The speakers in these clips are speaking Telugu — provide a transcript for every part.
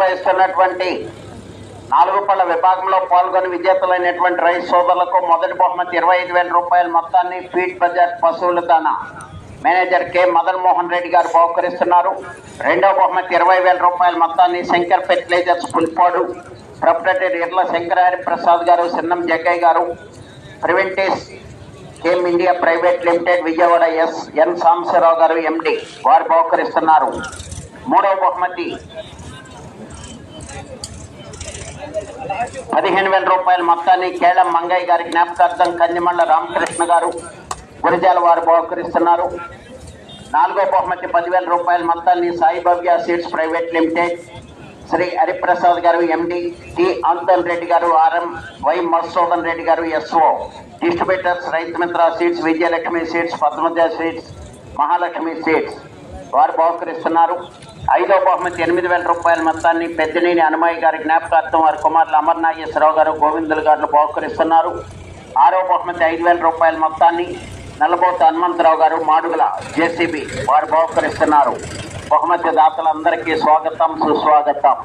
నిర్వహిస్తున్నటువంటి నాలుగు పళ్ళ విభాగంలో పాల్గొని విజేతలైనటువంటి రైతు సోదరులకు మొదటి బహుమతి ఇరవై ఐదు వేల రూపాయల మొత్తాన్ని ఫీడ్ బజార్ పశువుల దాన. Manager K. మదన్ మోహన్ రెడ్డి గారు బహుకరిస్తున్నారు. రెండవ బహుమతి ఇరవై వేల రూపాయల మొత్తాన్ని Shankar fertilisers Pulipadu proprietor Irla Shankarahari Prasad garu Sinnam Jaggaiah garu Preventis chem India private limited Vijayawada S. N. Sambasivarao garu MD వారు బహుకరిస్తున్నారు. మూడవ బహుమతి పదిహేను వేల రూపాయల మొత్తాన్ని కేళం మంగయ్య గారి జ్ఞాపకార్థం కందిమళ్ళ రామకృష్ణ గారు గురిజాల వారు బహుకరిస్తున్నారు. నాలుగో బహుమతి పదివేల రూపాయల మొత్తాన్ని Saibhavya seeds private limited Shri Hariprasad garu MD T అంతన్ Reddy గారు RM why Madhusudan Reddy garu SO distributors Raitu Mitra seeds Vijayalakshmi seeds Padmaja seeds Mahalakshmi seeds వారు బహుకరిస్తున్నారు. ఐదో బహుమతి ఎనిమిది వేల రూపాయల మొత్తాన్ని పెద్దనేని హనుమయ్య గారి జ్ఞాపకార్థం వారి కుమారులు అమర్నాగేశ్వరరావు గారు గోవిందులు గారు బహుకరిస్తున్నారు. ఆరో బహుమతి ఐదు వేల రూపాయల మొత్తాన్ని నల్లబోతు హనుమంతరావు గారు మాడుగుల జేసీబీ వారు బహుకరిస్తున్నారు. బహుమతి దాతలందరికీ స్వాగతం సుస్వాగతం.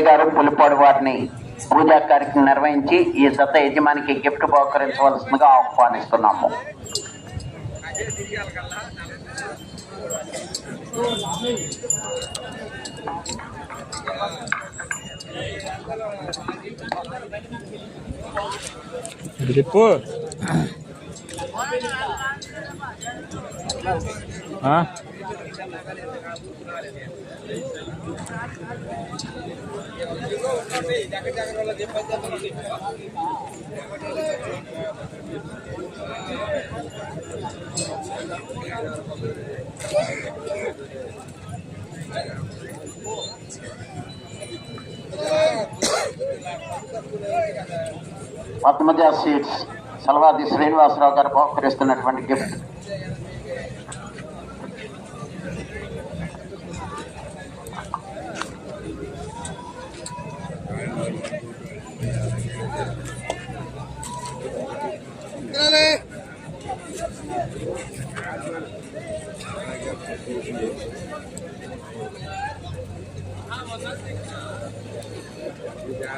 చిన్నం గారు పులిపాడు వారిని పూజా కార్యక్రమం నిర్వహించి ఈ సత యజమానికి గిఫ్ట్ బహుకరించవలసిందిగా ఆహ్వానిస్తున్నాము చెప్పు ఆ? పద్మజ సీట్స్ సల్వాది శ్రీనివాసరావు గారు బహుకరిస్తున్నటువంటి గిఫ్ట్.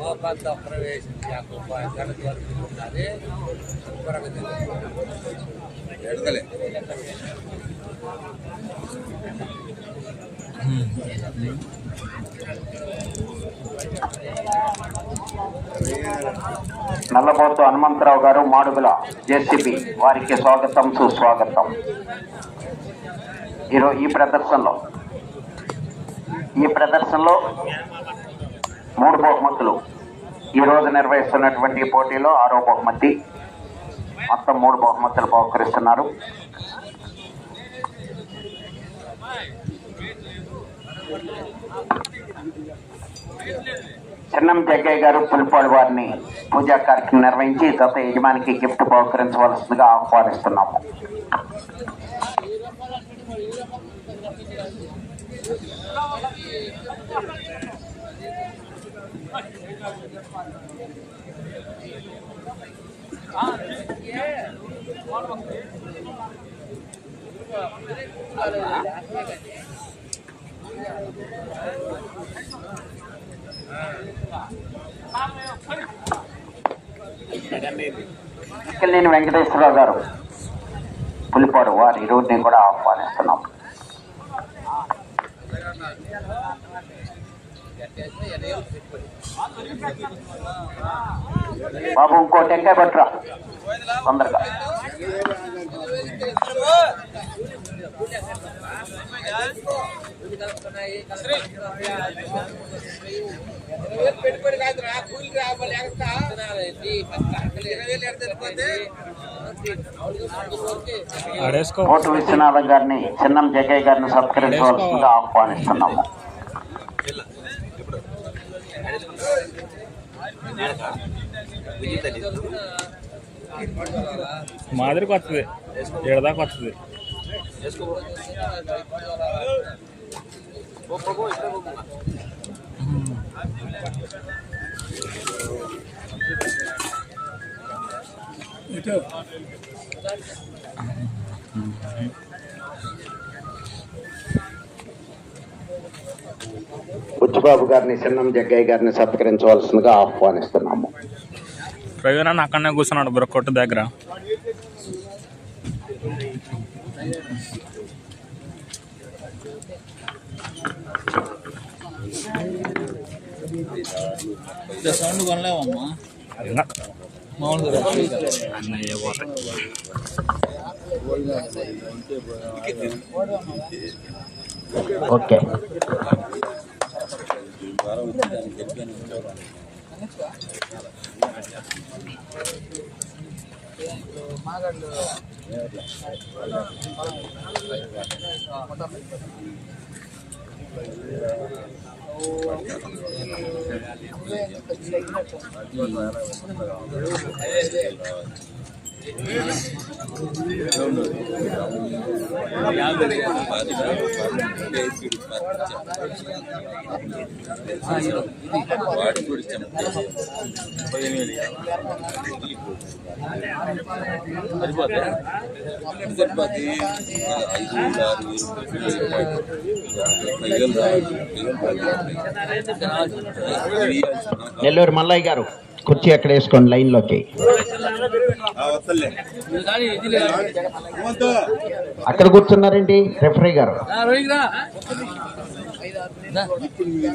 లోకంత ప్రవేశం లేకపోతే గణిత వరకు ఉన్నది శుభ్రంగా ఎడతలే నల్లబోతు హనుమంతరావు గారు మాడుగుల జేసీబీ వారికి స్వాగతం సుస్వాగతం. ఈరోజు ఈ ప్రదర్శనలో ఈ ప్రదర్శనలో మూడు బహుమతులు. ఈ రోజు నిర్వహిస్తున్నటువంటి పోటీలో ఆరో బహుమతి. మొత్తం మూడు బహుమతులు బహుకరిస్తున్నారు. చిన్నం జగ్గయ్య గారు పులిపాడు వారిని పూజా కార్యక్రమం నిర్వహించి గత యజమానికి గిఫ్ట్ బహుకరించవలసిందిగా ఆహ్వానిస్తున్నాము. నేను వెంకటేశ్వరరావు గారు. పులిపాడు వారి ఇరువురిని కూడా ఆహ్వానిస్తున్నాం. బాబు ఇంకో టెంకాయ పట్టురా తొందరగా. పెట్టుబడి కాదురా కూలి రావాలి ఇరవై వేలు కోటు విశ్వనాథం గారిని చిన్నం జగ్గయ్య గారిని సత్కరించవలసిందిగా ఆహ్వానిస్తున్నాము మాదిరికి వస్తుంది ఏడదాకా వస్తుంది బుచ్చిబాబు గారిని చిన్నం జగ్గయ్య గారిని సత్కరించవలసిందిగా ఆహ్వానిస్తున్నాము. ప్రవీణ అక్కడనే కూర్చున్నాడు బ్రో కొట్టు దగ్గర సౌండ్ కొనలేవమ్మా. మామూలుగా అన్నయ్య やっぱり時。పోతాయి ఓకే సరిపోతే ఐదు ఆరు నెల్లూరు మల్లయ్య గారు కుర్చీ ఎక్కడ వేసుకోండి లైన్లోకి. అక్కడ కూర్చున్నారేంటి? రెఫరీ గారు.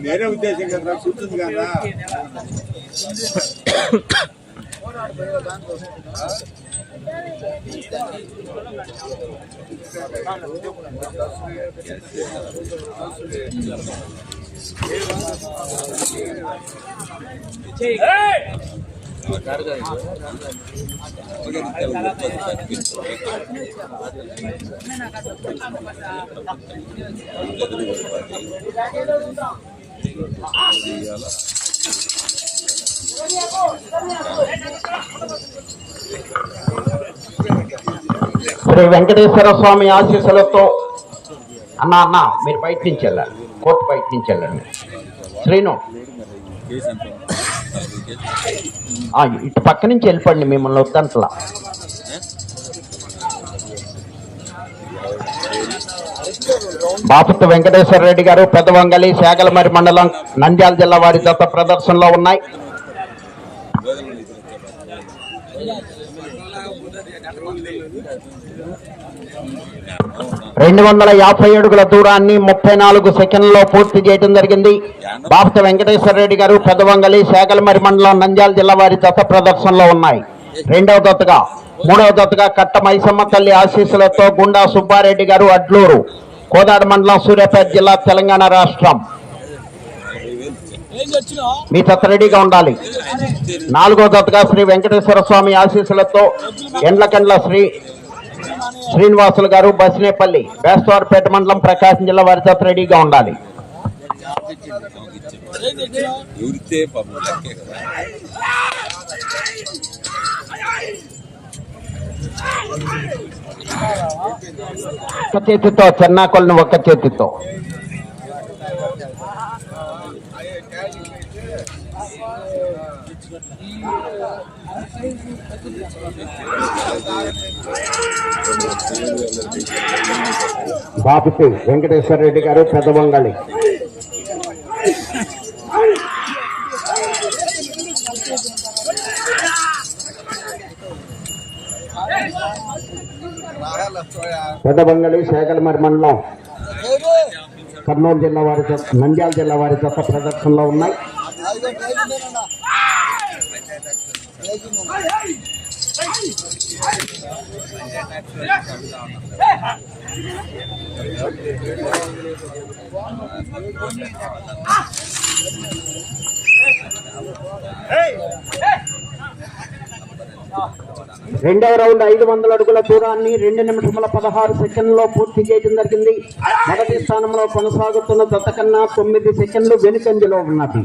వేరే ఉద్దేశం కదా కూర్చుంది కదా. శ్రీ వెంకటేశ్వర స్వామి ఆశీస్సులతో అన్న అన్న మీరు బయట నుంచి వెళ్ళాలి కోర్టు బయట నుంచి వెళ్ళండి శ్రీను. ఆ, ఇటు పక్క నుంచి వెళ్ళిపోండి మిమ్మల్ని వద్దంటలా. బాపత్ వెంకటేశ్వర రెడ్డి గారు పెద్దవంగలి శాగలమరి మండలం నంద్యాల జిల్లా వారి దత్త ప్రదర్శనలో ఉన్నాయి. రెండు వందల యాభై అడుగుల దూరాన్ని ముప్పై నాలుగు సెకండ్లో పూర్తి చేయడం జరిగింది. బాప్త వెంకటేశ్వర రెడ్డి గారు పెదవంగలి శాగలమరి మండలం నంద్యాల జిల్లా వారి దత్త ప్రదర్శనలో ఉన్నాయి. రెండవ దత్తగా మూడవ దత్తగా కట్ట మైసమ్మ తల్లి ఆశీస్సులతో గుండా సుబ్బారెడ్డి గారు అడ్లూరు కోదాడ మండలం సూర్యాపేట జిల్లా తెలంగాణ రాష్ట్రం. మీ దత్త రెడీగా ఉండాలి. నాలుగో దత్తగా శ్రీ వెంకటేశ్వర స్వామి ఆశీస్సులతో ఎండ్లకండ్ల శ్రీ శ్రీనివాసులు గారు బసినేపల్లి బేస్తవారపేట మండలం ప్రకాశం జిల్లా వారి దత్త రెడీగా ఉండాలి. ఒక్క చేతితో చెన్నాకొలను ఒక్క చేతితో. బాపితి వెంకటేశ్వర రెడ్డి గారు పెద్ద బంగాళి. పెద్ద బంగళి శేఖలమరి మండలం కర్నూలు జిల్లా వారి జత నంద్యాల జిల్లా వారి జత ప్రదర్శనలో ఉన్నాయి. రెండవ రౌండ్ ఐదు వందల అడుగుల దూరాన్ని రెండు నిమిషముల పదహారు సెకండ్లో పూర్తి చేయడం జరిగింది. మొదటి స్థానంలో కొనసాగుతున్న దత్తకన్నా తొమ్మిది సెకండ్లు వెనుకంజలో ఉన్నది.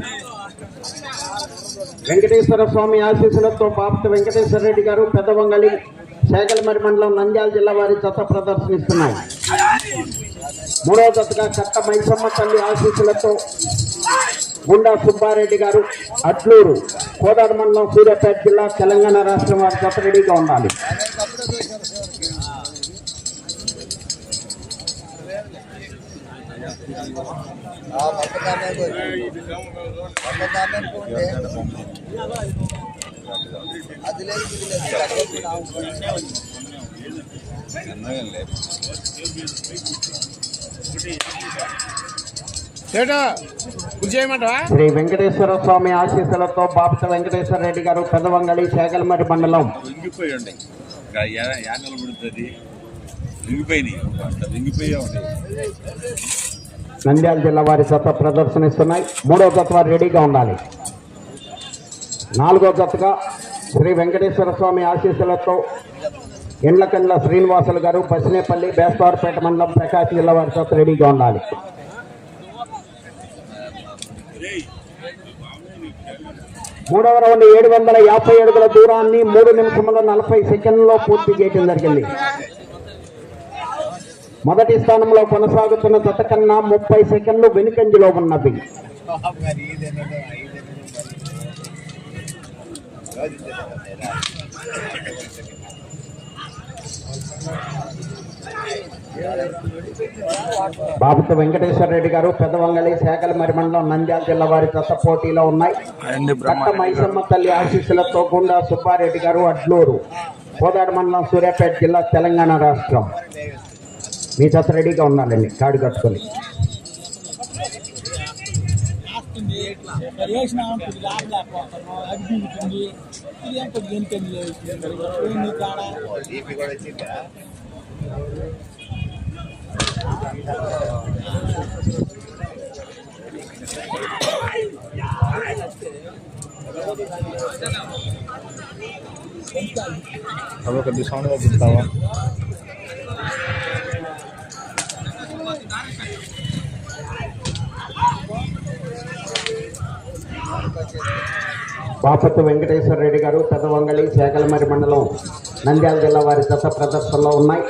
వెంకటేశ్వర స్వామి ఆశీస్సులతో బాపత వెంకటేశ్వర రెడ్డి గారు పెద్దవంగళి శేఖలమరి మండలం నంద్యాల జిల్లా వారి జత ప్రదర్శనిస్తున్నాయి. మూడవ జతగా కట్ట మైసమ్మ తల్లి ఆశీస్సులతో గుండా సుబ్బారెడ్డి గారు అట్లూరు కోదాడ మండలం సూర్యాపేట జిల్లా తెలంగాణ రాష్ట్రం వారి జత రెడీగా ఉండాలి. అది శ్రీ వెంకటేశ్వర స్వామి ఆశీస్సులతో బాపత వెంకటేశ్వర రెడ్డి గారు పెదవంగళి శేఖలమరి మండలం. వింగిపోయి ఉండే నంద్యాల జిల్లా వారి సత్తా ప్రదర్శనిస్తున్నాయి. మూడవ జత వారు రెడీగా ఉండాలి. నాలుగో జతగా శ్రీ వెంకటేశ్వర స్వామి ఆశీస్సులతో ఎండ్లకండ్ల శ్రీనివాసులు గారు పసినేపల్లి బేస్తవారపేట మండలం ప్రకాశం జిల్లా వారి జత రెడీగా ఉండాలి. మూడవ రౌండ్ ఏడు వందల యాభై అడుగుల దూరాన్ని మూడు నిమిషంలో నలభై సెకండ్లో పూర్తి చేయడం జరిగింది. మొదటి స్థానంలో కొనసాగుతున్న జత కన్నా ముప్పై సెకండ్లు వెనుకంజలో ఉన్నవి బాబుతో వెంకటేశ్వర రెడ్డి గారు పెద్దవంగళి శాఖలమరి మండలం నంద్యాల జిల్లా వారి జత పోటీలో ఉన్నాయి. బ్రహ్మ మైసమ్మ తల్లి ఆశీస్సులతో గుండా సుబ్బారెడ్డి గారు అడ్లూరు. కోదాడ మండలం సూర్యాపేట జిల్లా తెలంగాణ రాష్ట్రం. మీ చేత రెడీగా ఉండాలండి తాడు కట్టుకొని. అదొక డిసౌండ్గా చెప్తావా బాపత్తు వెంకటేశ్వర రెడ్డి గారు పెదవంగళి చేకలమరి మండలం నంద్యాల జిల్లా వారి దశ ప్రదర్శనలో ఉన్నాయి.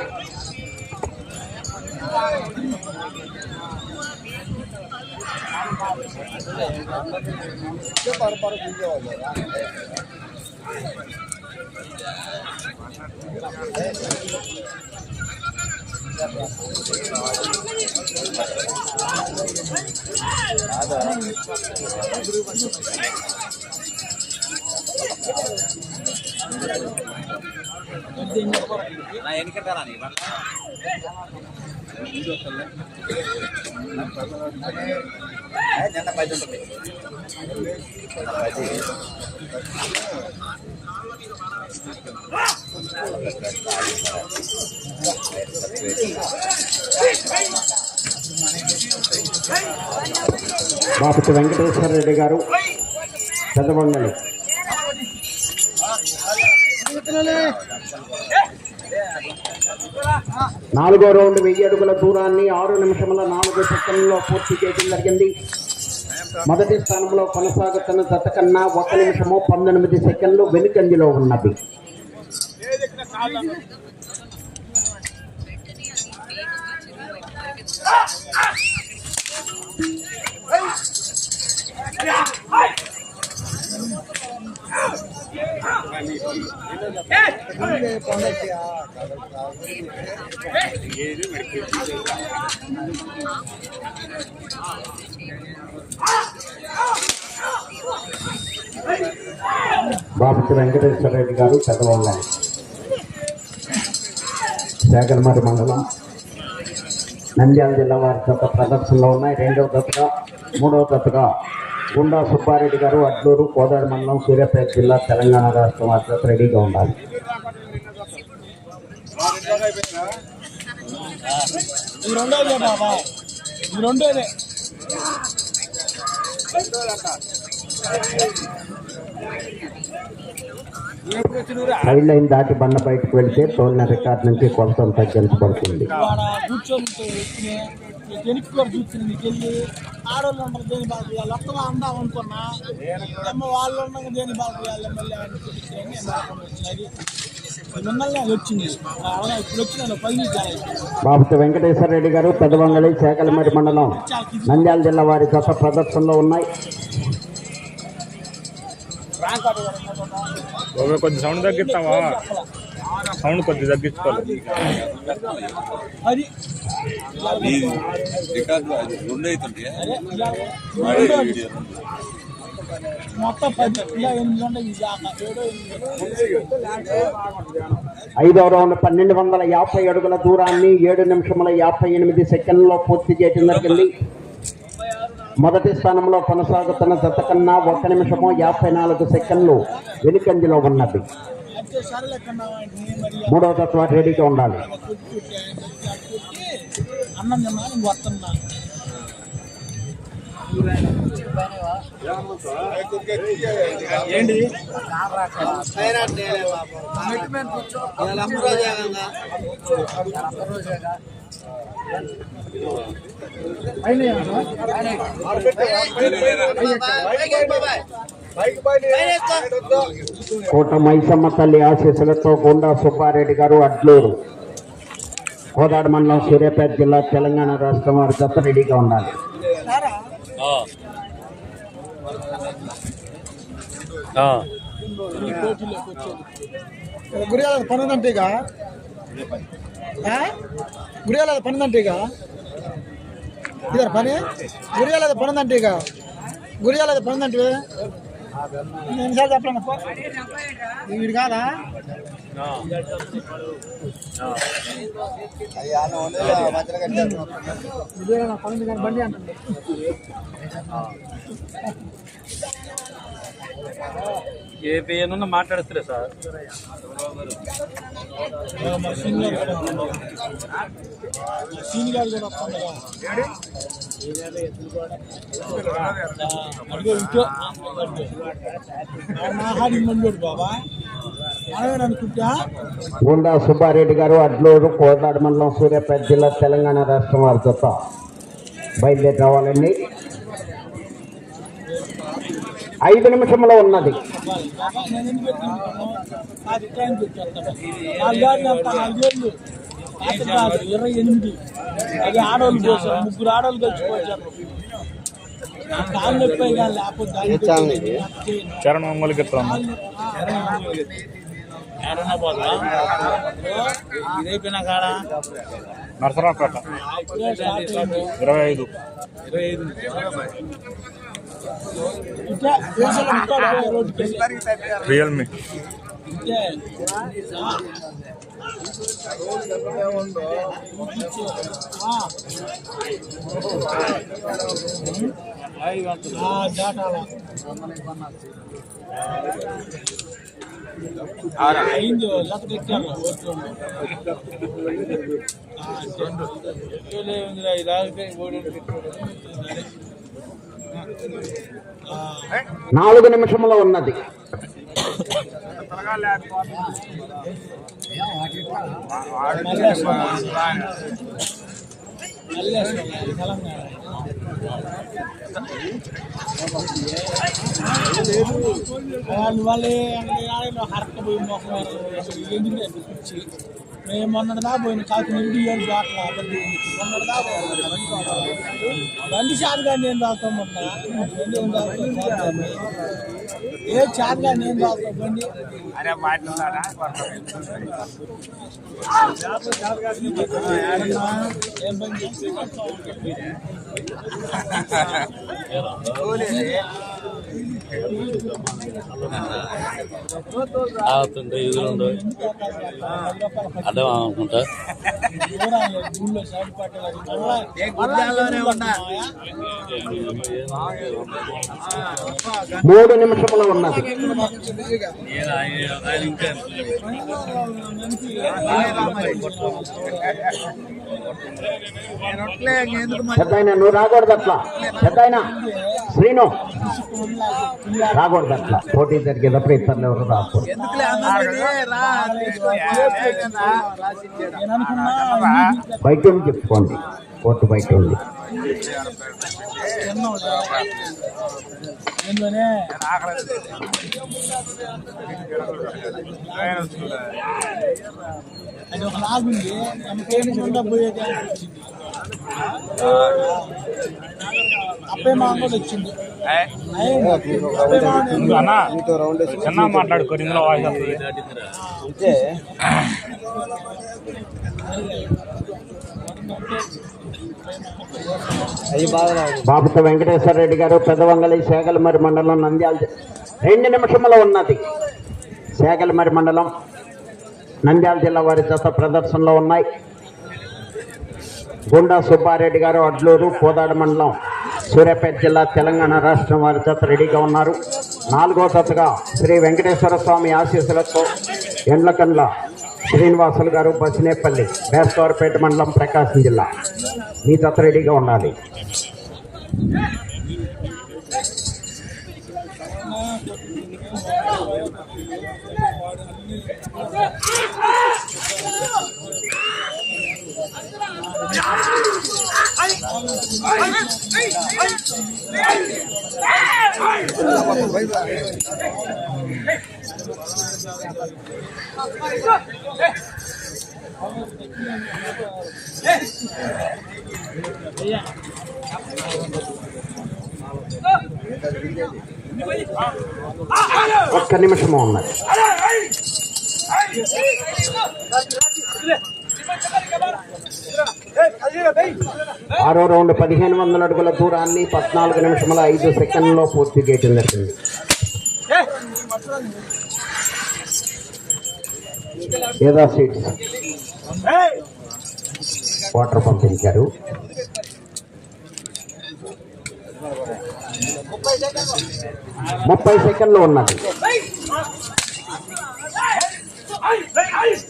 நான் என்கிட்ட நான் இவன் నిన్న పది ఉంటుంది పది బాపతి వెంకటేశ్వర రెడ్డి గారు చదవండి నాలుగో రౌండ్ వెయ్యి అడుగుల దూరాన్ని ఆరు నిమిషముల నాలుగు సెకండ్లో పూర్తి చేయడం జరిగింది. మొదటి స్థానంలో కొనసాగుతున్న జత కన్నా ఒక నిమిషము పంతొమ్మిది సెకండ్లు వెనుకంజలో ఉన్నది. బాపతి వెంకటేశ్వర రెడ్డి గారు చదవండి శాగలమరి మండలం నంద్యాల జిల్లా వారి జత ప్రదర్శనలో ఉన్నాయి రెండవ జతగా మూడవ జతగా గుండా సుబ్బారెడ్డి గారు అడ్లూరు కోదాడు మండలం సూర్యాపేట జిల్లా తెలంగాణ రాష్ట్రం వారి రెడీగా ఉండాలి. రెండోదే సైడ్ లైన్ దాటి బండ బయటకు వెళ్తే తోలిన రికార్డ్ నుంచి కొలతం తగ్గించబడుతుంది. బాపతి వెంకటేశ్వర రెడ్డి గారు పెదవంగళి శాఖలమరి మండలం నంద్యాల జిల్లా వారి జత ప్రదర్శనలో ఉన్నాయి. ఒక కొద్ది సౌండ్ తగ్గిస్తావా? సౌండ్ కొద్ది తగ్గించుకోవాలి ఐదవ రౌండ్ పన్నెండు వందల యాభై అడుగుల దూరాన్ని ఏడు నిమిషముల యాభై ఎనిమిది సెకండ్లో పూర్తి చేయడం జరిగింది మొదటి స్థానంలో కొనసాగుతున్న జత కన్నా ఒక నిమిషము యాభై నాలుగు సెకండ్లు వెనుకంజలో ఉన్నది. మూడవ తత్వ రెడీగా ఉండాలి. ఏంటి? కోట మైసమ్మ తల్లి ఆశీస్సులతో గుండా సుబ్బారెడ్డి గారు అడ్లూరు. కోదాడ మండలం సూర్యాపేట జిల్లా తెలంగాణ రాష్ట్రం వారి జత రెడీగా ఉండాలి గురియాల పన్నెండంటేగా ఇద్దరు పని గురియాల పన్నెండంటేగా గురియాల పన్నెండంటే నేను సార్ చెప్పలేను వీడు కాదా గురియాల నా పన్నెండు కానీ బండి అంటుంది ఏ పేయనున్న సార్. గుండా సుబ్బారెడ్డి గారు అడ్లూరు కోదాడు మండలం సూర్యాపేట జిల్లా తెలంగాణ రాష్ట్రం వారి జత బయలుదేరి రావాలండి ఐదు నిమిషంలో ఉన్నది బాబా నేను ఎందుకు పెట్టుకుంటాను అది టైం పెట్టేస్తాను నాలుగేళ్ళు అంత ఐదు నిమిషంలో ఉన్నది. ఇరవై ఎనిమిది అది ఆడవాళ్ళు కోసం ముగ్గురు ఆడవాళ్ళు కలిసిపోయారు చరణ్ మంగళ ఎత్తాను ఏడన్నా నరసరాపేట ఇరవై ఐదు ఇరవై ఐదు. రియల్మీ. అయింది లెక్క ఎక్కారు నాలుగు నిమిషంలో ఉన్నది వాళ్ళు వాళ్ళే హరక పోయి మొక్క ఎందుకు మేము మొన్నటిదా పోయిన కాకి నిండి ఏడు బాట్ల మొన్నటిదా బండి చాటుగా నేను తాగుతాం మొన్న? ఏం చాటుగా నేను తాగుతాం బండి? ఏం బండి? ఆగుతుంటే ఎదురుండు అర్థం అనుకుంటా మూడు నిమిషముల ఉన్నది. పెద్దాయన నువ్వు రాకూడదు అట్లా. పెద్దాయన శ్రీను. రాకూడదు అట్లా పోటీ జరిగేటప్పుడు ఇతరులు ఎవరు రాకూడదు? బయట చెప్పుకోండి. కోర్టు బయట ఉంది. అది ఒక లాగుంది నమ్మకేం పోయేది అప్పే మా వచ్చింది చిన్న మాట్లాడుకోరు ఇందులో వాయిస్ బాబుతో వెంకటేశ్వర రెడ్డి గారు పెదవంగలి శేగలమరి మండలం నంద్యాల రెండు నిమిషముల ఉన్నది. శేగలమరి మండలం నంద్యాల జిల్లా వారి జత ప్రదర్శనలో ఉన్నాయి. గుండా సుబ్బారెడ్డి గారు అడ్లూరు కోదాడ మండలం సూర్యాపేట జిల్లా తెలంగాణ రాష్ట్రం వారి జత రెడీగా ఉన్నారు. నాలుగో జతగా శ్రీ వెంకటేశ్వర స్వామి ఆశీస్సులతో ఎండ్లకండ్ల శ్రీనివాసులు గారు బసినేపల్లి బేస్తవారపేట మండలం ప్రకాశం జిల్లా. మీ జత రెడీగా ఉండాలి. ఒక్క నిమిషము ఉన్నది. ఆరో రౌండ్ పదిహేను వందల అడుగుల దూరాన్ని పద్నాలుగు నిమిషముల ఐదు సెకండ్లో పూర్తి చేయడం జరిగింది. ఏదా సీట్స్ వాటర్ పంపించారు. ముప్పై సెకండ్లు ఉన్నది. అయిపోయింది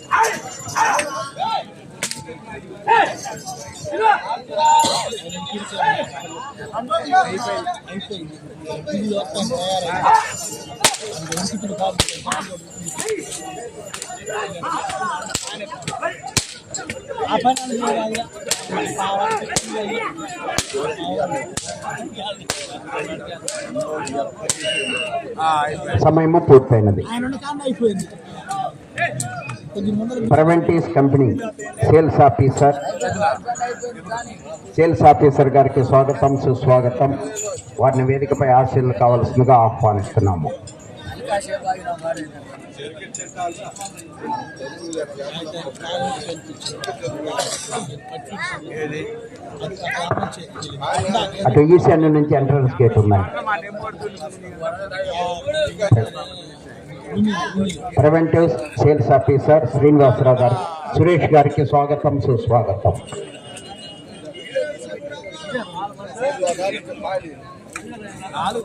సమయము పూర్తయినది. ఆయన Preventis company sales officer sales officer గారికి స్వాగతం సుస్వాగతం. వారిని వేదికపై ఆశీర్లు కావాల్సిందిగా ఆహ్వానిస్తున్నాము. అటు ఈశాన్య నుంచి ఎంట్రన్స్ గేట్ ఉన్నాయి preventive sales officer Srinivasarao garu. Suresh గారికి స్వాగతం సుస్వాగతం. నాలుగు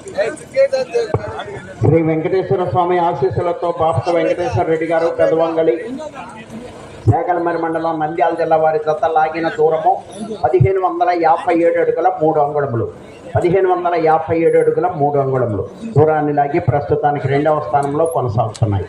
శ్రీ వెంకటేశ్వర స్వామి ఆశీస్సులతో బాపత వెంకటేశ్వర రెడ్డి గారు పెదవంగళి శాకలమరి మండలం నంద్యాల జిల్లా వారి దత్త లాగిన దూరము పదిహేను వందల యాభై ఏడు అడుగుల మూడు అంగుళములు. పదిహేను వందల యాభై ఏడు అడుగుల మూడు అంగుళములు. దూరాన్ని లాగి ప్రస్తుతానికి రెండవ స్థానంలో కొనసాగుతున్నాయి.